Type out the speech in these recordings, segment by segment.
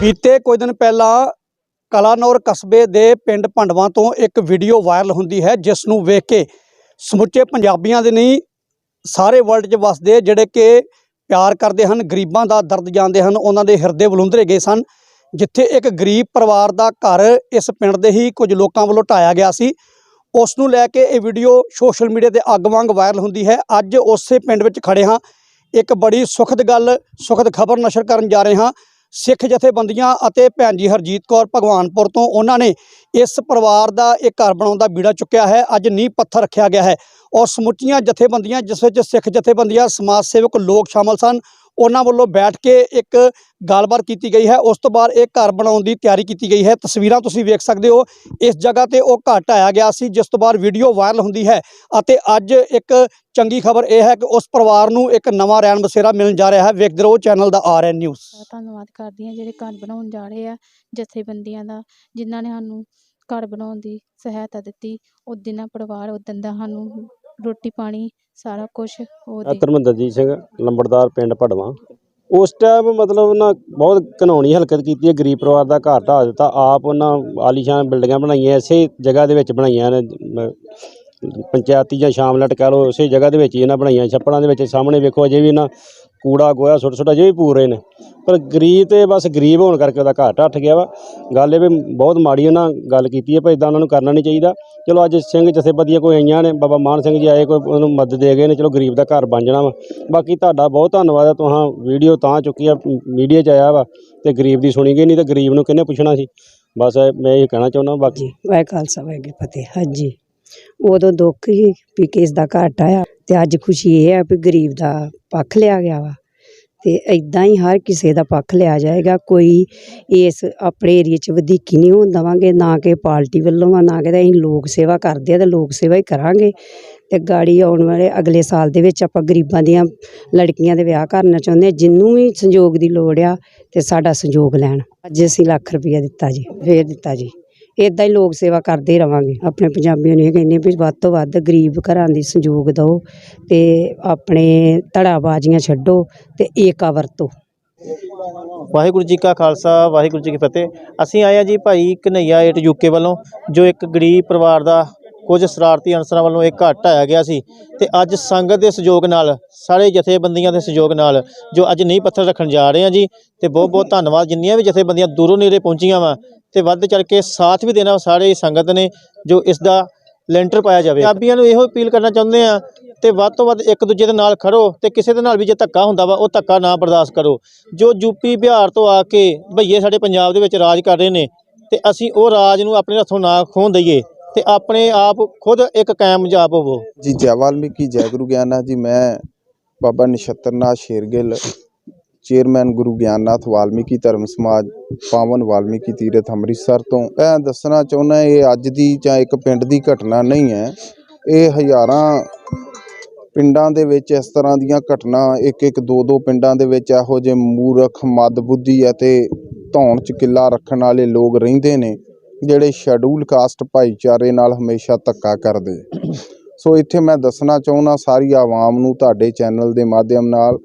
ਬੀਤੇ ਕੁਝ ਦਿਨ ਪਹਿਲਾਂ ਕਲਾਨੌਰ ਕਸਬੇ ਦੇ ਪਿੰਡ ਭੰਡਵਾ ਤੋਂ ਇੱਕ ਵੀਡੀਓ ਵਾਇਰਲ ਹੁੰਦੀ ਹੈ, ਜਿਸ ਨੂੰ ਵੇਖ ਕੇ ਸਮੁੱਚੇ ਪੰਜਾਬੀਆਂ ਦੇ ਨਹੀਂ ਸਾਰੇ ਵਰਲਡ 'ਚ ਵਸਦੇ ਜਿਹੜੇ ਕਿ ਪਿਆਰ ਕਰਦੇ ਹਨ, ਗਰੀਬਾਂ ਦਾ ਦਰਦ ਜਾਣਦੇ ਹਨ, ਉਹਨਾਂ ਦੇ ਹਿਰਦੇ ਬਲੁੰਦਰੇ ਗਏ ਸਨ, ਜਿੱਥੇ ਇੱਕ ਗਰੀਬ ਪਰਿਵਾਰ ਦਾ ਘਰ ਇਸ ਪਿੰਡ ਦੇ ਹੀ ਕੁਝ ਲੋਕਾਂ ਵੱਲੋਂ ਢਾਇਆ ਗਿਆ ਸੀ। ਉਸ ਨੂੰ ਲੈ ਕੇ ਇਹ ਵੀਡੀਓ ਸੋਸ਼ਲ ਮੀਡੀਆ ਤੇ ਅੱਗ ਵਾਂਗ ਵਾਇਰਲ ਹੁੰਦੀ ਹੈ। ਅੱਜ ਉਸੇ ਪਿੰਡ ਵਿੱਚ ਖੜੇ ਹਾਂ। ਇੱਕ ਬੜੀ ਸੁਖਦ ਗੱਲ, ਸੁਖਦ ਖਬਰ ਨਸ਼ਰ ਕਰਨ ਜਾ ਰਹੇ ਹਾਂ। ਸਿੱਖ ਜਥੇਬੰਦੀਆਂ ਅਤੇ ਭੈਣ ਜੀ ਹਰਜੀਤ ਕੌਰ ਭਗਵਾਨਪੁਰ ਤੋਂ ਉਹਨਾਂ ਨੇ ਇਸ ਪਰਿਵਾਰ ਦਾ ਇਹ ਘਰ ਬਣਾਉਣ ਦਾ ਬੀੜਾ ਚੁੱਕਿਆ ਹੈ। ਅੱਜ ਨੀਂਹ ਪੱਥਰ ਰੱਖਿਆ ਗਿਆ ਹੈ। ਔਰ ਸਮੁੱਚੀਆਂ ਜਥੇਬੰਦੀਆਂ, ਜਿਸ ਵਿੱਚ ਸਿੱਖ ਜਥੇਬੰਦੀਆਂ, ਸਮਾਜ ਸੇਵਕ ਲੋਕ ਸ਼ਾਮਲ ਸਨ ਉਹਨਾਂ ਵੱਲੋਂ ਬੈਠ ਕੇ ਇੱਕ ਗੱਲਬਾਤ ਕੀਤੀ ਗਈ ਹੈ। ਉਸ ਤੋਂ ਬਾਅਦ ਇਹ ਘਰ ਬਣਾਉਣ ਦੀ ਤਿਆਰੀ ਕੀਤੀ ਗਈ ਹੈ। ਤਸਵੀਰਾਂ ਤੁਸੀਂ ਵੇਖ ਸਕਦੇ ਹੋ। ਇਸ ਜਗ੍ਹਾ ਤੇ ਉਹ ਘਰ ਢਾਇਆ ਗਿਆ ਸੀ, ਜਿਸ ਤੋਂ ਬਾਅਦ ਵੀਡੀਓ ਵਾਇਰਲ ਹੁੰਦੀ ਹੈ ਅਤੇ ਅੱਜ ਇੱਕ ਚੰਗੀ ਖਬਰ ਇਹ ਹੈ ਕਿ ਉਸ ਪਰਿਵਾਰ ਨੂੰ ਇੱਕ ਨਵਾਂ ਰਹਿਣ ਬਸੇਰਾ ਮਿਲਣ ਜਾ ਰਿਹਾ ਹੈ। ਵੇਖਦੇ ਰਹੋ ਚੈਨਲ ਦਾ ਆਰਐਨ ਨਿਊਜ਼। ਧੰਨਵਾਦ ਕਰਦੀ ਹਾਂ ਜਿਹੜੇ ਘਰ ਬਣਾਉਣ ਜਾ ਰਹੇ ਆ, ਜਥੇਬੰਦੀਆਂ ਦਾ, ਜਿਨ੍ਹਾਂ ਨੇ ਸਾਨੂੰ ਘਰ ਬਣਾਉਣ ਦੀ ਸਹਾਇਤਾ ਦਿੱਤੀ। ਉਹ ਦਿਨਾਂ ਪਰਿਵਾਰ ਉਦੋਂ ਦਾ ਸਾਨੂੰ ਰੋਟੀ ਪਾਣੀ ਸਾਰਾ ਕੁਝ ਉਹ ਦੇ ਧਰਮਿੰਦਰਜੀਤ ਸਿੰਘ ਲੰਬੜਦਾਰ ਪਿੰਡ ਭੜਵਾ। ਉਸ ਟਾਈਮ ਮਤਲਬ ਨਾ ਬਹੁਤ ਘਨੌਣੀ ਹਰਕਤ ਕੀਤੀ ਹੈ ਗਰੀਬ ਪਰਿਵਾਰ ਦਾ ਘਰ ਢਾਹ ਦਿੱਤਾ ਆਪ ਉਹਨਾਂ ਆਲੀਸ਼ਾਨ ਬਿਲਡਿੰਗਾਂ ਬਣਾਈਆਂ ਇਸੇ ਜਗ੍ਹਾ ਦੇ ਵਿੱਚ ਬਣਾਈਆਂ ਨੇ ਮ- ਪੰਚਾਇਤੀ ਜਾਂ ਸ਼ਾਮਲਟ ਕਹਿ ਲਓ ਉਸੇ ਜਗ੍ਹਾ ਦੇ ਵਿੱਚ ਹੀ ਇਹਨਾਂ ਬਣਾਈਆਂ ਛੱਪੜਾਂ ਦੇ ਵਿੱਚ ਸਾਹਮਣੇ ਵੇਖੋ ਅਜੇ ਵੀ ਇਹਨਾਂ ਕੂੜਾ ਗੋਇਆ ਛੋਟਾ ਸੁੱਟ ਅਜੇ ਵੀ ਪੂਰ ਰਹੇ ਨੇ। ਪਰ ਗਰੀਬ ਤੇ ਬਸ ਗਰੀਬ ਹੋਣ ਕਰਕੇ ਉਹਦਾ ਘਰ ਢੱਠ ਗਿਆ ਵਾ। ਗੱਲ ਇਹ ਵੀ ਬਹੁਤ ਮਾੜੀ ਉਹਨਾਂ ਗੱਲ ਕੀਤੀ ਹੈ, ਪਰ ਇਦਾਂ ਉਹਨਾਂ ਨੂੰ ਕਰਨਾ ਨਹੀਂ ਚਾਹੀਦਾ। ਚਲੋ ਅੱਜ ਸਿੰਘ ਜਥੇਬੰਦੀਆਂ ਕੋਈ ਆਈਆਂ ਨੇ, ਬਾਬਾ ਮਾਨ ਸਿੰਘ ਜੀ ਆਏ, ਕੋਈ ਉਹਨੂੰ ਮਦਦ ਦੇ ਗਏ ਨੇ, ਚਲੋ ਗਰੀਬ ਦਾ ਘਰ ਬਣ ਜਾਣਾ ਵਾ। ਬਾਕੀ ਤੁਹਾਡਾ ਬਹੁਤ ਧੰਨਵਾਦ ਹੈ, ਤੁਹਾਂ ਵੀਡੀਓ ਤਾਂ ਚੁੱਕੀ ਆ, ਮੀਡੀਆ 'ਚ ਆਇਆ ਵਾ ਤੇ ਗਰੀਬ ਦੀ ਸੁਣੀ ਗਈ, ਨਹੀਂ ਤਾਂ ਗਰੀਬ ਨੂੰ ਕਿਹਨੇ ਪੁੱਛਣਾ ਸੀ? ਬਸ ਮੈਂ ਇਹ ਕਹਿਣਾ ਚਾਹੁੰਦਾ ਬਾਕੀ ਜੀ ਵਾਹਿ ਖਾਲਸਾ, ਵਾਹਿਗੁਰੂ ਫਤਿਹ। ਹਾਂਜੀ, ਉਦੋਂ ਦੁੱਖ ਹੀ ਵੀ ਕਿਸ ਦਾ ਘਾਟ ਆਇਆ। ਅਤੇ ਅੱਜ ਖੁਸ਼ੀ ਇਹ ਹੈ ਵੀ ਗਰੀਬ ਦਾ ਪੱਖ ਲਿਆ ਗਿਆ ਵਾ ਅਤੇ ਇੱਦਾਂ ਹੀ ਹਰ ਕਿਸੇ ਦਾ ਪੱਖ ਲਿਆ ਜਾਏਗਾ, ਕੋਈ ਇਸ ਆਪਣੇ ਏਰੀਏ 'ਚ ਵਧੀਕੀ ਨਹੀਂ ਹੋਣ ਦੇਵਾਂਗੇ, ਨਾ ਕਿ ਪਾਰਟੀ ਵੱਲੋਂ ਆ, ਨਾ ਕਿ ਅਸੀਂ ਲੋਕ ਸੇਵਾ ਕਰਦੇ ਹਾਂ ਤੇ ਲੋਕ ਸੇਵਾ ਹੀ ਕਰਾਂਗੇ ਅਤੇ ਗਾੜੀ ਆਉਣ ਵਾਲੇ ਅਗਲੇ ਸਾਲ ਦੇ ਵਿੱਚ ਆਪਾਂ ਗਰੀਬਾਂ ਦੀਆਂ ਲੜਕੀਆਂ ਦੇ ਵਿਆਹ ਕਰਨਾ ਚਾਹੁੰਦੇ ਹਾਂ ਜਿੰਨੂੰ ਵੀ ਸੰਯੋਗ ਦੀ ਲੋੜ ਆ ਅਤੇ ਸਾਡਾ ਸੰਯੋਗ ਲੈਣ। ਅੱਜ ਅਸੀਂ ਲੱਖ ਰੁਪਈਆ ਦਿੱਤਾ ਜੀ, ਫੇਰ ਦਿੱਤਾ ਜੀ। ਇਦਾਂ ਹੀ ਲੋਕ ਸੇਵਾ ਕਰਦੇ ਹੀ ਰਵਾਂਗੇ। ਆਪਣੇ ਪੰਜਾਬੀਆਂ ਨੂੰ ਇਹ ਕਹਿੰਦੇ ਵੀ ਵੱਧ ਤੋਂ ਵੱਧ ਗਰੀਬ ਘਰਾਂ ਦੀ ਸੰਯੋਗ ਦਿਓ ਤੇ ਆਪਣੇ ਧੜਾਬਾਜ਼ੀਆਂ ਛੱਡੋ ਤੇ ਏਕਾ ਵਰਤੋ। ਵਾਹਿਗੁਰੂ ਜੀ ਕਾ ਖਾਲਸਾ, ਵਾਹਿਗੁਰੂ ਜੀ ਕੀ ਫਤਿਹ। ਅਸੀਂ ਆਏ ਆ ਜੀ ਭਾਈ ਕਨਈਆ ਏਟ ਯੂਕੇ ਵੱਲੋਂ, ਜੋ ਇੱਕ ਗਰੀਬ ਪਰਿਵਾਰ ਦਾ ਕੁਝ ਸ਼ਰਾਰਤੀ ਅਨਸਰਾਂ ਵੱਲੋਂ ਇਹ ਘਰ ਢਾਇਆ ਗਿਆ ਸੀ ਤੇ ਅੱਜ ਸੰਗਤ ਦੇ ਸਹਿਯੋਗ ਨਾਲ, ਸਾਰੇ ਜਥੇਬੰਦੀਆਂ ਦੇ ਸਹਿਯੋਗ ਨਾਲ, ਜੋ ਅੱਜ ਨੀਂਹ ਪੱਥਰ ਰੱਖਣ ਜਾ ਰਹੇ ਆ ਜੀ, ਤੇ ਬਹੁਤ ਬਹੁਤ ਧੰਨਵਾਦ, ਜਿੰਨੀਆਂ ਵੀ ਜਥੇਬੰਦੀਆਂ ਦੂਰੋਂ ਨੇੜੇ ਪਹੁੰਚੀਆਂ ਵਾ, ਤੇ ਵੱਧ ਚੜ ਕੇ ਸਾਥ ਵੀ ਦੇਣਾ ਸਾਰੇ ਸੰਗਤ ਨੇ, ਜੋ ਇਸ ਦਾ ਲੈਂਟਰ ਪਾਇਆ ਜਾਵੇ। ਪੰਜਾਬੀਆਂ ਨੂੰ ਇਹੋ ਅਪੀਲ ਕਰਨਾ ਚਾਹੁੰਦੇ ਆ ਤੇ ਵੱਧ ਤੋਂ ਵੱਧ ਇੱਕ ਦੂਜੇ ਦੇ ਨਾਲ ਖੜੋ ਤੇ ਕਿਸੇ ਦੇ ਨਾਲ ਵੀ ਜੇ ਧੱਕਾ ਹੁੰਦਾ ਵਾ, ਉਹ ਧੱਕਾ ਨਾ ਬਰਦਾਸ਼ਤ ਕਰੋ। ਜੋ ਯੂਪੀ ਬਿਹਾਰ ਤੋਂ ਆ ਕੇ ਭਈਏ ਸਾਡੇ ਪੰਜਾਬ ਦੇ ਵਿੱਚ ਰਾਜ ਕਰ ਰਹੇ ਨੇ, ਤੇ ਅਸੀਂ ਉਹ ਰਾਜ ਨੂੰ ਆਪਣੇ ਹੱਥੋਂ ਨਾ ਖੋਹ ਦਈਏ। ਤੇ ਆਪਣੇ ਆਪ ਖੁਦ ਇੱਕ ਕਾਇਮ ਹੋਵੋ। ਜੀ, ਜੈ ਵਾਲਮੀਕੀ, ਜੈ ਗੁਰੂ ਗਿਆਨਨਾਥ ਜੀ, ਮੈਂ ਬਾਬਾ ਨਛੱਤਰਨਾਥ ਸ਼ੇਰਗਿੱਲ, ਚੇਅਰਮੈਨ ਗੁਰੂ ਗਿਆਨਨਾਥ ਵਾਲਮੀਕੀ ਧਰਮ ਸਮਾਜ, ਪਾਵਨ ਵਾਲਮੀਕੀ ਤੀਰਥ ਅੰਮ੍ਰਿਤਸਰ ਤੋਂ। ਮੈਂ ਦੱਸਣਾ ਚਾਹੁੰਦਾ ਇਹ ਅੱਜ ਦੀ ਜਾਂ ਇੱਕ ਪਿੰਡ ਦੀ ਘਟਨਾ ਨਹੀਂ ਹੈ। ਇਹ ਹਜ਼ਾਰਾਂ ਪਿੰਡਾਂ ਦੇ ਵਿੱਚ ਇਸ ਤਰ੍ਹਾਂ ਦੀਆਂ ਘਟਨਾ ਇੱਕ ਇੱਕ ਦੋ ਦੋ ਪਿੰਡਾਂ ਦੇ ਵਿੱਚ ਇਹੋ ਜਿਹੇ ਮੂਰਖ, ਮਦਬੁੱਧੀ ਅਤੇ ਧੌਣ ਚ ਕਿੱਲਾ ਰੱਖਣ ਵਾਲੇ ਲੋਕ ਰਹਿੰਦੇ ਨੇ। ਜਿਹੜੇ ਸ਼ੈਡਿਊਲ ਕਾਸਟ ਭਾਈਚਾਰੇ ਨਾਲ ਹਮੇਸ਼ਾ ਧੱਕਾ ਕਰਦੇ। ਸੋ ਇੱਥੇ ਮੈਂ ਦੱਸਣਾ ਚਾਹੁੰਦਾ ਸਾਰੀ ਆਵਾਮ ਨੂੰ ਤੁਹਾਡੇ ਚੈਨਲ ਦੇ ਮਾਧਿਅਮ ਨਾਲ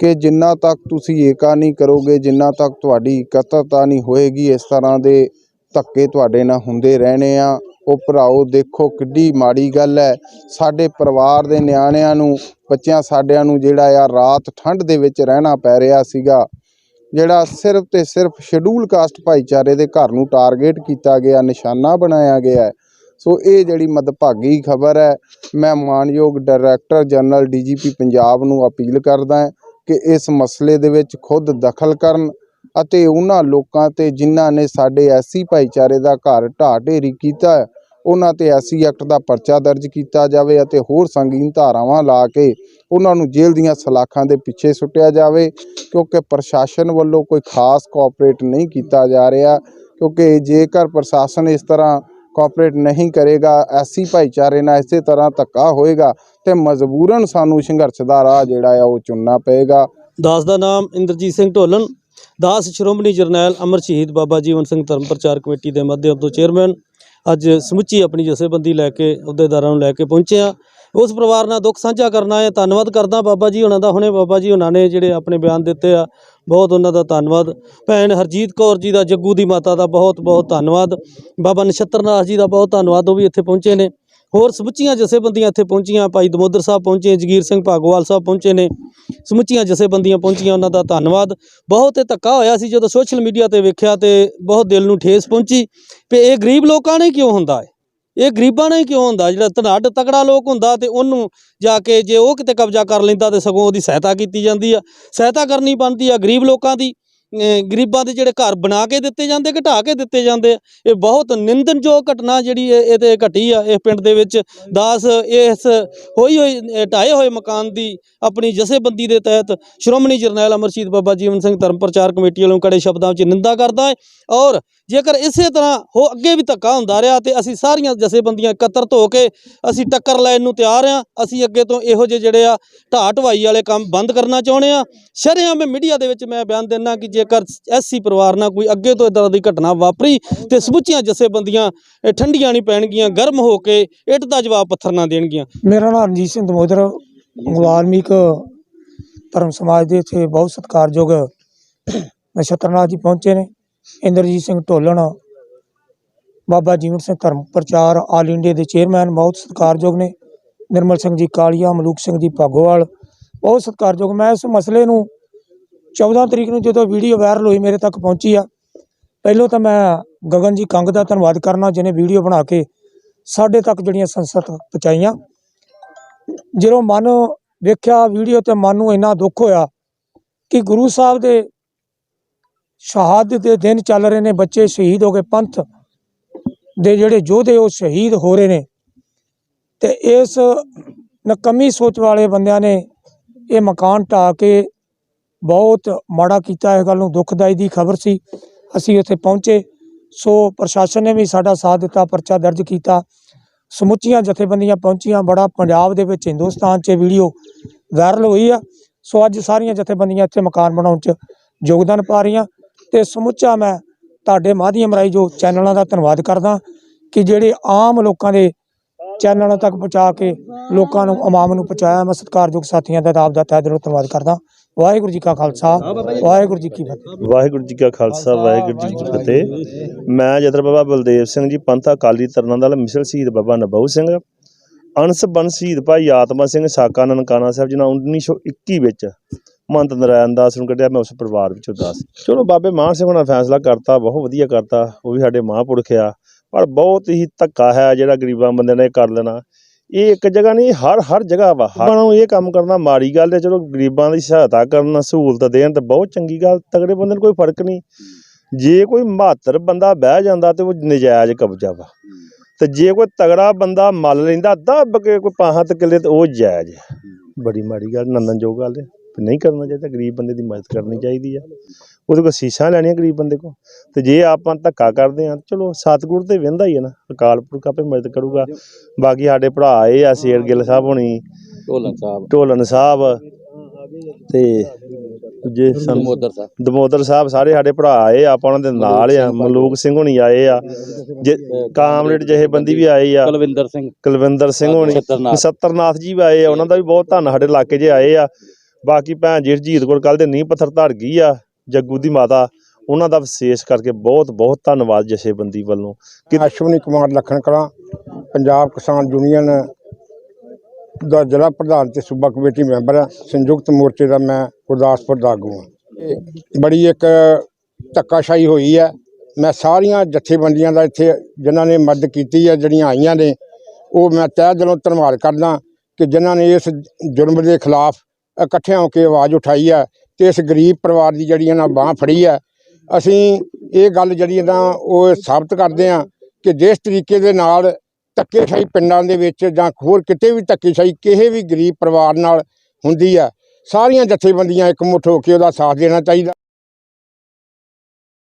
ਕਿ ਜਿੰਨਾ ਤੱਕ ਤੁਸੀਂ ਏਕਾ ਨਹੀਂ ਕਰੋਗੇ, ਜਿੰਨਾ ਤੱਕ ਤੁਹਾਡੀ ਇਕੱਤਰਤਾ ਨਹੀਂ ਹੋਏਗੀ, ਇਸ ਤਰ੍ਹਾਂ ਦੇ ਧੱਕੇ ਤੁਹਾਡੇ ਨਾਲ ਹੁੰਦੇ ਰਹਿਣੇ ਆ। ਉਹ ਭਰਾਓ, ਦੇਖੋ ਕਿੱਡੀ ਮਾੜੀ ਗੱਲ ਹੈ। ਸਾਡੇ ਪਰਿਵਾਰ ਦੇ ਨਿਆਣਿਆਂ ਨੂੰ, ਬੱਚਿਆਂ ਸਾਡਿਆਂ ਨੂੰ ਜਿਹੜਾ ਆ ਰਾਤ ਠੰਡ ਦੇ ਵਿੱਚ ਰਹਿਣਾ ਪੈ ਰਿਹਾ ਸੀਗਾ। ਜਿਹੜਾ ਸਿਰਫ ਤੇ ਸਿਰਫ ਸ਼ਡਿਊਲ ਕਾਸਟ ਭਾਈਚਾਰੇ ਦੇ ਘਰ ਨੂੰ ਟਾਰਗੇਟ ਕੀਤਾ ਗਿਆ, ਨਿਸ਼ਾਨਾ ਬਣਾਇਆ ਗਿਆ ਹੈ। ਸੋ ਇਹ ਜਿਹੜੀ ਮਦਭਾਗੀ ਖਬਰ ਹੈ, ਮੈਂ ਮਾਨਯੋਗ ਡਾਇਰੈਕਟਰ ਜਨਰਲ ਡੀਜੀਪੀ ਪੰਜਾਬ ਨੂੰ ਅਪੀਲ ਕਰਦਾ ਹਾਂ ਕਿ ਇਸ ਮਸਲੇ ਦੇ ਵਿੱਚ ਖੁਦ ਦਖਲ ਕਰਨ ਅਤੇ ਉਹਨਾਂ ਲੋਕਾਂ ਤੇ ਜਿਨ੍ਹਾਂ ਨੇ ਸਾਡੇ ਐਸੀ ਭਾਈਚਾਰੇ ਦਾ ਘਰ ਢਾਹ ਢੇਰੀ ਕੀਤਾ ਉਹਨਾਂ ਤੇ ਐਸੀ ਐਕਟ ਦਾ ਪਰਚਾ ਦਰਜ ਕੀਤਾ ਜਾਵੇ ਅਤੇ ਹੋਰ ਸੰਗੀਨ ਧਾਰਾਵਾਂ ਲਾ ਕੇ ਉਹਨਾਂ ਨੂੰ ਜੇਲ੍ਹ ਦੀਆਂ ਸਲਾਖਾਂ ਦੇ ਪਿੱਛੇ ਸੁੱਟਿਆ ਜਾਵੇ, ਕਿਉਂਕਿ ਪ੍ਰਸ਼ਾਸਨ ਵੱਲੋਂ ਕੋਈ ਖਾਸ ਕੋਆਪਰੇਟ ਨਹੀਂ ਕੀਤਾ ਜਾ ਰਿਹਾ, ਕਿਉਂਕਿ ਜੇਕਰ ਪ੍ਰਸ਼ਾਸਨ ਇਸ ਤਰ੍ਹਾਂ ਕੋਆਪਰੇਟ ਨਹੀਂ ਕਰੇਗਾ, ਐਸੀ ਭਾਈਚਾਰੇ ਨਾਲ ਇਸੇ ਤਰ੍ਹਾਂ ਧੱਕਾ ਹੋਏਗਾ ਤੇ ਮਜਬੂਰਨ ਸਾਨੂੰ ਸੰਘਰਸ਼ ਦਾ ਰਾਹ ਜਿਹੜਾ ਆ ਉਹ ਚੁਣਨਾ ਪਏਗਾ। ਦਾਸ ਦਾ ਨਾਮ ਇੰਦਰਜੀਤ ਸਿੰਘ ਢੋਲਨ, ਦਾਸ ਸ਼੍ਰੋਮਣੀ ਜਰਨੈਲ ਅਮਰ ਸ਼ਹੀਦ ਬਾਬਾ ਜੀਵਨ ਸਿੰਘ ਧਰਮ ਪ੍ਰਚਾਰ ਕਮੇਟੀ ਦੇ ਮਾਧਿਅਮ ਤੋਂ ਚੇਅਰਮੈਨ ਅੱਜ ਸਮੁੱਚੀ ਆਪਣੀ ਜਥੇਬੰਦੀ ਲੈ ਕੇ ਅਹੁਦੇਦਾਰਾਂ ਨੂੰ ਲੈ ਕੇ ਪਹੁੰਚੇ ਆ ਉਸ ਪਰਿਵਾਰ ਨਾਲ ਦੁੱਖ ਸਾਂਝਾ ਕਰਨਾ ਹੈ। ਧੰਨਵਾਦ ਕਰਦਾ ਬਾਬਾ ਜੀ ਉਹਨਾਂ ਦਾ, ਹੁਣੇ ਬਾਬਾ ਜੀ ਉਹਨਾਂ ਨੇ ਜਿਹੜੇ ਆਪਣੇ ਬਿਆਨ ਦਿੱਤੇ ਆ, ਬਹੁਤ ਉਹਨਾਂ ਦਾ ਧੰਨਵਾਦ। ਭੈਣ ਹਰਜੀਤ ਕੌਰ ਜੀ ਦਾ, ਜੱਗੂ ਦੀ ਮਾਤਾ ਦਾ ਬਹੁਤ ਬਹੁਤ ਧੰਨਵਾਦ। ਬਾਬਾ ਨਛੱਤਰਨਾਥ ਜੀ ਦਾ ਬਹੁਤ ਧੰਨਵਾਦ, ਉਹ ਵੀ ਇੱਥੇ ਪਹੁੰਚੇ ਨੇ। ਹੋਰ ਸਮੁੱਚੀਆਂ ਜਥੇਬੰਦੀਆਂ ਇੱਥੇ ਪਹੁੰਚੀਆਂ, ਭਾਈ ਦਮੋਦਰ ਸਾਹਿਬ ਪਹੁੰਚੇ, ਜਗੀਰ ਸਿੰਘ ਭਾਗੋਵਾਲ ਸਾਹਿਬ ਪਹੁੰਚੇ ਨੇ। ਸਮੁੱਚੀਆਂ ਜਥੇਬੰਦੀਆਂ ਪਹੁੰਚੀਆਂ, ਉਹਨਾਂ ਦਾ ਧੰਨਵਾਦ। ਬਹੁਤ ਇਹ ਧੱਕਾ ਹੋਇਆ ਸੀ ਜਦੋਂ ਸੋਸ਼ਲ ਮੀਡੀਆ ਤੇ ਵੇਖਿਆ ਤੇ ਬਹੁਤ ਦਿਲ ਨੂੰ ਠੇਸ ਪਹੁੰਚੀ ਕਿ ਇਹ ਗਰੀਬ ਲੋਕਾਂ ਨੇ ਕਿਉਂ ਹੁੰਦਾ ਹੈ? ਇਹ ਗਰੀਬਾਂ ਨੇ ਕਿਉਂ ਹੁੰਦਾ ਜਿਹੜਾ ਧਨਾਢ ਤਕੜਾ ਲੋਕ ਹੁੰਦਾ ਤੇ ਉਹਨੂੰ ਜਾ ਕੇ ਜੇ ਉਹ ਕਿਤੇ ਕਬਜ਼ਾ ਕਰ ਲੈਂਦਾ ਤੇ ਸਗੋਂ ਉਹਦੀ ਸਹਾਇਤਾ ਕੀਤੀ ਜਾਂਦੀ ਆ। ਸਹਾਇਤਾ ਕਰਨੀ ਬਣਦੀ ਆ ਗਰੀਬ ਲੋਕਾਂ ਦੀ। ਗਰੀਬਾਂ ਦੇ ਜਿਹੜੇ ਘਰ ਬਣਾ ਕੇ ਦਿੱਤੇ ਜਾਂਦੇ, ਘਟਾ ਕੇ ਦਿੱਤੇ ਜਾਂਦੇ ਇਹ ਬਹੁਤ ਨਿੰਦਨਯੋਗ ਘਟਨਾ ਜਿਹੜੀ ਇਹ ਤੇ ਘਟੀ ਆ ਇਸ ਪਿੰਡ ਦੇ ਵਿੱਚ ਦਾਸ ਇਸ ਹੋਈ ਹੋਈ ਅਹ ਢਾਏ ਹੋਏ ਮਕਾਨ ਦੀ ਆਪਣੀ ਜਥੇਬੰਦੀ ਦੇ ਤਹਿਤ ਸ਼੍ਰੋਮਣੀ ਜਰਨੈਲ ਅਮਰਸ਼ੀਦ ਬਾਬਾ ਜੀਵਨ ਸਿੰਘ ਧਰਮ ਪ੍ਰਚਾਰ ਕਮੇਟੀ ਵੱਲੋਂ ਕੜੇ ਸ਼ਬਦਾਂ ਵਿੱਚ ਨਿੰਦਾ ਕਰਦਾ ਹੈ ਔਰ ਜੇਕਰ ਇਸੇ ਤਰ੍ਹਾਂ ਹੋ ਅੱਗੇ ਵੀ ਧੱਕਾ ਹੁੰਦਾ ਰਿਹਾ ਤੇ ਅਸੀਂ ਸਾਰੀਆਂ ਜਥੇਬੰਦੀਆਂ ਇਕੱਤਰਤ ਹੋ ਕੇ ਅਸੀਂ ਟੱਕਰ ਲੈਣ ਨੂੰ ਤਿਆਰ ਆ ਅਸੀਂ ਅੱਗੇ ਤੋਂ ਇਹੋ ਜਿਹੇ ਜਿਹੜੇ ਆ ਢਾਹ ਢਵਾਈ ਵਾਲੇ ਕੰਮ ਬੰਦ ਕਰਨਾ ਚਾਹੁੰਦੇ ਆ ਸ਼ਰੇਆਮ ਮੀਡੀਆ ਦੇ ਵਿੱਚ ਮੈਂ ਬਿਆਨ ਦਿੰਦਾ ਕਿ ਜੇਕਰ ਐਸਸੀ ਪਰਿਵਾਰ ਨਾਲ ਕੋਈ ਅੱਗੇ ਤੋਂ ਇਦਾਂ ਦੀ ਘਟਨਾ ਵਾਪਰੀ ਤੇ ਸਮੁੱਚੀਆਂ ਜਥੇਬੰਦੀਆਂ ਠੰਡੀਆਂ ਨਹੀਂ ਪੈਣਗੀਆਂ, ਗਰਮ ਹੋ ਕੇ ਇੱਟ ਦਾ ਜਵਾਬ ਪੱਥਰ ਨਾ ਦੇਣਗੀਆਂ। ਮੇਰਾ ਨਾਮ ਰਣਜੀਤ ਸਿੰਘ ਦਮੋਦਰ ਵਾਲਮੀਕ ਧਰਮ ਸਮਾਜ ਦੇ ਇੱਥੇ ਬਹੁਤ ਸਤਿਕਾਰਯੋਗ ਨਛੱਤਰਨਾਥ ਜੀ ਪਹੁੰਚੇ ਨੇ, ਇੰਦਰਜੀਤ ਸਿੰਘ ਢੋਲਣ, ਬਾਬਾ ਜੀਵਨ ਸਿੰਘ ਧਰਮ ਪ੍ਰਚਾਰ, ਆਲ ਇੰਡੀਆ ਦੇ ਚੇਅਰਮੈਨ ਬਹੁਤ ਸਤਿਕਾਰਯੋਗ ਨੇ, ਨਿਰਮਲ ਸਿੰਘ ਜੀ ਕਾਲੀਆ, ਮਲੂਕ ਸਿੰਘ ਜੀ ਭਾਗੋਵਾਲ, ਬਹੁਤ ਸਤਿਕਾਰਯੋਗ। ਮੈਂ ਇਸ ਮਸਲੇ ਨੂੰ 14 ਤਰੀਕ ਨੂੰ ਜਦੋਂ ਵੀਡੀਓ ਵਾਇਰਲ ਹੋਈ ਮੇਰੇ ਤੱਕ ਪਹੁੰਚੀ ਆ, ਪਹਿਲੋਂ ਤਾਂ ਮੈਂ ਗਗਨ ਜੀ ਕੰਗ ਦਾ ਧੰਨਵਾਦ ਕਰਨਾ, ਜਿਹਨੇ ਵੀਡੀਓ ਬਣਾ ਕੇ ਸਾਡੇ ਤੱਕ ਜਿਹੜੀਆਂ ਸੰਸਥਾ ਪਹੁੰਚਾਈਆਂ। ਜਦੋਂ ਮਨ ਵੇਖਿਆ ਵੀਡੀਓ ਤੇ ਮਨ ਨੂੰ ਇੰਨਾ ਦੁੱਖ ਹੋਇਆ ਕਿ ਗੁਰੂ ਸਾਹਿਬ ਦੇ ਸ਼ਹਾਦਤ ਦੇ ਦਿਨ ਚੱਲ ਰਹੇ ਨੇ, ਬੱਚੇ ਸ਼ਹੀਦ ਹੋ ਗਏ, ਪੰਥ ਦੇ ਜਿਹੜੇ ਯੋਧੇ ਉਹ ਸ਼ਹੀਦ ਹੋ ਰਹੇ ਨੇ। ਤੇ ਇਸ ਨਕਮੀ ਸੋਚ ਵਾਲੇ ਬੰਦਿਆਂ ਨੇ ਇਹ ਮਕਾਨ ਢਾਹ ਕੇ ਬਹੁਤ ਮਾੜਾ ਕੀਤਾ ਇਹ ਗੱਲ ਨੂੰ ਦੁਖਦਾਈ ਦੀ ਖਬਰ ਸੀ। ਅਸੀਂ ਉੱਥੇ ਪਹੁੰਚੇ, ਸੋ ਪ੍ਰਸ਼ਾਸਨ ਨੇ ਵੀ ਸਾਡਾ ਸਾਥ ਦਿੱਤਾ, ਪਰਚਾ ਦਰਜ ਕੀਤਾ। ਸਮੁੱਚੀਆਂ ਜਥੇਬੰਦੀਆਂ ਪਹੁੰਚੀਆਂ, ਬੜਾ ਪੰਜਾਬ ਦੇ ਵਿੱਚ, ਹਿੰਦੁਸਤਾਨ 'ਚ ਵੀਡੀਓ ਵਾਇਰਲ ਹੋਈ ਆ। ਸੋ ਅੱਜ ਸਾਰੀਆਂ ਜਥੇਬੰਦੀਆਂ ਇੱਥੇ ਮਕਾਨ ਬਣਾਉਣ 'ਚ ਯੋਗਦਾਨ ਪਾ ਰਹੀਆਂ। ਤੇ ਸਮੁੱਚਾ ਮੈਂ ਤੁਹਾਡੇ ਮਾਧਿਅਮ ਰਾਹੀਂ ਜੋ ਚੈਨਲਾਂ ਦਾ ਧੰਨਵਾਦ ਕਰਦਾ ਕਿ ਜਿਹੜੇ ਆਮ ਲੋਕਾਂ ਦੇ ਚੈਨਲਾਂ ਤੱਕ ਪਹੁੰਚਾ ਕੇ ਲੋਕਾਂ ਨੂੰ, ਆਵਾਮ ਨੂੰ ਪਹੁੰਚਾਇਆ। ਮੈਂ ਸਤਿਕਾਰਯੋਗ ਸਾਥੀਆਂ ਦਾ ਆਪ ਦਾ ਤਹਿ ਦਿਲੋਂ ਧੰਨਵਾਦ ਕਰਦਾ। ਵਾਹਿਗੁਰੂ ਜੀ ਕਾ ਖਾਲਸਾ, ਵਾਹਿਗੁਰੂ ਜੀ ਕੀ ਫਤਿਹ। ਵਾਹਿਗੁਰੂ ਜੀ ਕਾ ਖਾਲਸਾ, ਵਾਹਿਗੁਰੂ ਜੀ ਕੀ ਫਤਿਹ। ਮੈਂ ਜਤਰ ਬਾਬਾ ਬਲਦੇਵ ਸਿੰਘ ਜੀ, ਪੰਥ ਅਕਾਲੀ ਤਰਨਾ ਦਲ ਮਿਸਲ ਸ਼ਹੀਦ ਬਾਬਾ ਨਬਊ ਸਿੰਘ ਅੰਸ ਬਨ ਸ਼ਹੀਦ ਭਾਈ ਆਤਮਾ ਸਿੰਘ ਸਾਕਾ ਨਨਕਾਣਾ ਸਾਹਿਬ ਜਿਨ੍ਹਾਂ 1921 ਵਿੱਚ ਮਹੰਤ ਨਰਾਇਣ ਦਾਸ ਨੂੰ ਕੱਢਿਆ। ਮੈਂ ਉਸ ਪਰਿਵਾਰ ਵਿੱਚੋਂ ਦਾਸ। ਚਲੋ ਬਾਬੇ ਮਾਨ ਸਿੰਘ ਹੋਣਾ ਫੈਸਲਾ ਕਰਤਾ, ਬਹੁਤ ਵਧੀਆ ਕਰਤਾ। ਉਹ ਵੀ ਸਾਡੇ ਮਹਾਂਪੁਰਖ ਆ। ਪਰ ਬਹੁਤ ਹੀ ਧੱਕਾ ਹੈ ਜਿਹੜਾ ਗਰੀਬਾਂ ਬੰਦੇ ਨੇ ਕਰ ਲੈਣਾ। ਇਹ ਇੱਕ ਜਗ੍ਹਾ ਨਹੀਂ ਹਰ ਹਰ ਜਗ੍ਹਾ ਵਾ। ਹਰ ਨੂੰ ਇਹ ਕੰਮ ਕਰਨਾ ਮਾੜੀ ਗੱਲ ਹੈ ਚਲੋ ਗਰੀਬਾਂ ਦੀ ਸਹਾਇਤਾ ਕਰਨ ਸਹੂਲਤ ਦੇਣ ਤੇ ਬਹੁਤ ਚੰਗੀ ਗੱਲ ਤਗੜੇ ਬੰਦੇ ਨੂੰ ਕੋਈ ਫ਼ਰਕ ਨਹੀਂ। ਜੇ ਕੋਈ ਮਹੱਤਰ ਬੰਦਾ ਬਹਿ ਜਾਂਦਾ ਤੇ ਉਹ ਨਜਾਇਜ਼ ਕਬਜ਼ਾ ਵਾ। ਤੇ ਜੇ ਕੋਈ ਤਗੜਾ ਬੰਦਾ ਮੱਲ ਲੈਂਦਾ ਦੱਬ ਕੇ ਕੋਈ ਪਾਹਾਂ ਤੇ ਕਿੱਲੇ ਤੇ ਉਹ ਜਾਇਜ਼ ਬੜੀ ਮਾੜੀ ਗੱਲ ਨੰਦਨਯੋਗ ਗੱਲ ਹੈ। ਨਹੀਂ ਕਰਨਾ ਚਾਹੀਦਾ ਗਰੀਬ ਬੰਦੇ ਦੀ ਮਦਦ ਕਰਨੀ ਚਾਹੀਦੀ ਆ। ਉਹਦੇ ਕੋਲ ਸੀਸਾਂ ਲੈਣੀਆਂ ਗਰੀਬ ਬੰਦੇ ਕੋ ਤੇ ਜੇ ਆਪਾਂ ਧੱਕਾ ਕਰਦੇ ਆ ਚਲੋ ਸਤਿਗੁਰ ਤੇ ਵਹਿੰਦਾ ਹੀ ਹੈ ਨਾ ਅਕਾਲ ਪੁਰਖ ਆਪੇ ਮਦਦ ਕਰੂਗਾ। ਬਾਕੀ ਸਾਡੇ ਭਰਾ ਆਏ ਆ ਸ਼ੇਰ ਗਿੱਲ ਸਾਹਿਬ ਹੋਣੀ ਢੋਲਨ ਸਾਹਿਬ। ਢੋਲਨ ਸਾਹਿਬ ਤੇ ਜੇ ਦਮੋਦਰ ਸਾਹਿਬ। ਦਮੋਦਰ ਸਾਹਿਬ ਸਾਰੇ ਸਾਡੇ ਭਰਾ ਆਏ ਆ, ਆਪਾਂ ਉਹਨਾਂ ਦੇ ਨਾਲ ਆ ਮਲੂਕ ਸਿੰਘ ਹੋਣੀ ਆਏ ਆ। ਜੇ ਕਾਮਰੇਡ ਜਿਹੇ ਬੰਦੀ ਵੀ ਆਏ ਆ। ਕੁਲਵਿੰਦਰ ਸਿੰਘ। ਕੁਲਵਿੰਦਰ ਸਿੰਘ ਹੋਣੀ। ਸੱਤਰਨਾਥ ਜੀ ਵੀ ਆਏ ਆ ਉਹਨਾਂ ਦਾ ਵੀ ਬਹੁਤ ਧੰਨ ਸਾਡੇ ਇਲਾਕੇ 'ਚ ਆਏ ਆ। ਬਾਕੀ ਭੈਣ ਜੀ ਰਜੀਤ ਕੋਲ ਕੱਲ ਦੇ ਨੀਂਹ ਪੱਥਰ ਧਰ ਗਈ ਆ, ਜੱਗੂ ਦੀ ਮਾਤਾ, ਉਹਨਾਂ ਦਾ ਵਿਸ਼ੇਸ਼ ਕਰਕੇ ਬਹੁਤ ਬਹੁਤ ਧੰਨਵਾਦ ਜਥੇਬੰਦੀ ਵੱਲੋਂ। ਕਿ ਅਸ਼ਵਨੀ ਕੁਮਾਰ ਲੱਖਣ ਕਲਾਂ ਪੰਜਾਬ ਕਿਸਾਨ ਯੂਨੀਅਨ ਦਾ ਜ਼ਿਲ੍ਹਾ ਪ੍ਰਧਾਨ ਤੇ ਸੂਬਾ ਕਮੇਟੀ ਮੈਂਬਰ ਹਾਂ ਸੰਯੁਕਤ ਮੋਰਚੇ ਦਾ ਮੈਂ ਗੁਰਦਾਸਪੁਰ ਦਾ ਆਗੂ ਹਾਂ। ਇਹ ਬੜੀ ਇੱਕ ਧੱਕਾਸ਼ਾਹੀ ਹੋਈ ਹੈ ਮੈਂ ਸਾਰੀਆਂ ਜਥੇਬੰਦੀਆਂ ਦਾ ਇੱਥੇ ਜਿਨ੍ਹਾਂ ਨੇ ਮਦਦ ਕੀਤੀ ਹੈ ਜਿਹੜੀਆਂ ਆਈਆਂ ਨੇ, ਉਹ ਮੈਂ ਤਹਿ ਦਿਲੋਂ ਧੰਨਵਾਦ ਕਰਦਾ ਕਿ ਜਿਨ੍ਹਾਂ ਨੇ ਇਸ ਜ਼ੁਲਮ ਦੇ ਖਿਲਾਫ ਇਕੱਠਿਆਂ ਹੋ ਕੇ ਆਵਾਜ਼ ਉਠਾਈ ਹੈ ਤੇ ਇਸ ਗਰੀਬ ਪਰਿਵਾਰ ਦੀ ਜਿਹੜੀ ਇਹਨਾਂ ਬਾਹ ਫੜੀ ਹੈ ਅਸੀਂ ਇਹ ਗੱਲ ਜਿਹੜੀ ਹੈ ਨਾ ਉਹ ਸਾਬਤ ਕਰਦੇ ਹਾਂ ਕਿ ਜਿਸ ਤਰੀਕੇ ਦੇ ਨਾਲ ਧੱਕੇਸ਼ਾਹੀ ਪਿੰਡਾਂ ਦੇ ਵਿੱਚ ਜਾਂ ਹੋਰ ਕਿਤੇ ਵੀ ਧੱਕੇਸ਼ਾਹੀ ਕਿਸੇ ਵੀ ਗਰੀਬ ਪਰਿਵਾਰ ਨਾਲ ਹੁੰਦੀ ਹੈ ਸਾਰੀਆਂ ਜਥੇਬੰਦੀਆਂ ਇੱਕ ਮੁੱਠ ਹੋ ਕੇ ਉਹਦਾ ਸਾਥ ਦੇਣਾ ਚਾਹੀਦਾ।